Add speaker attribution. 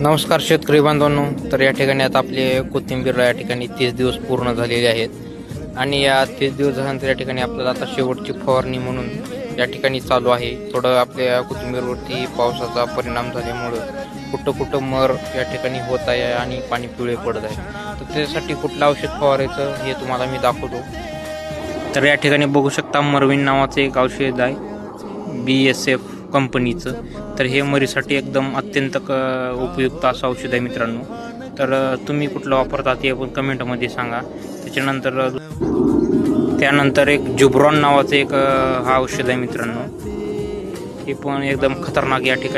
Speaker 1: नमस्कार शेतकरी बांधवांनो. तर या ठिकाणी आता आपले कोथिंबीरला या ठिकाणी तीस दिवस पूर्ण झालेले आहेत. आणि या तीस दिवस झाल्यानंतर या ठिकाणी आपल्याला आता शेवटची फवारणी म्हणून या ठिकाणी चालू आहे. थोडं आपल्या कोथिंबीरवरती पावसाचा परिणाम झाल्यामुळं कुठं कुठं मर या ठिकाणी होत आहे आणि पाणी पिवळे पडत आहे. तर त्यासाठी कुठलं औषध फवारायचं हे तुम्हाला मी दाखवतो. तर या ठिकाणी बघू शकता मरविन नावाचं एक औषध आहे. बी एस एफ कंपनीचं तर हे मरीसाठी एकदम अत्यंत क उपयुक्त असं औषध आहे मित्रांनो. तर तुम्ही कुठलं वापरता ते पण कमेंटमध्ये सांगा. त्याच्यानंतर त्यानंतर एक जुब्रॉन नावाचं एक हा औषध आहे मित्रांनो. हे पण एकदम खतरनाक या ठिकाणी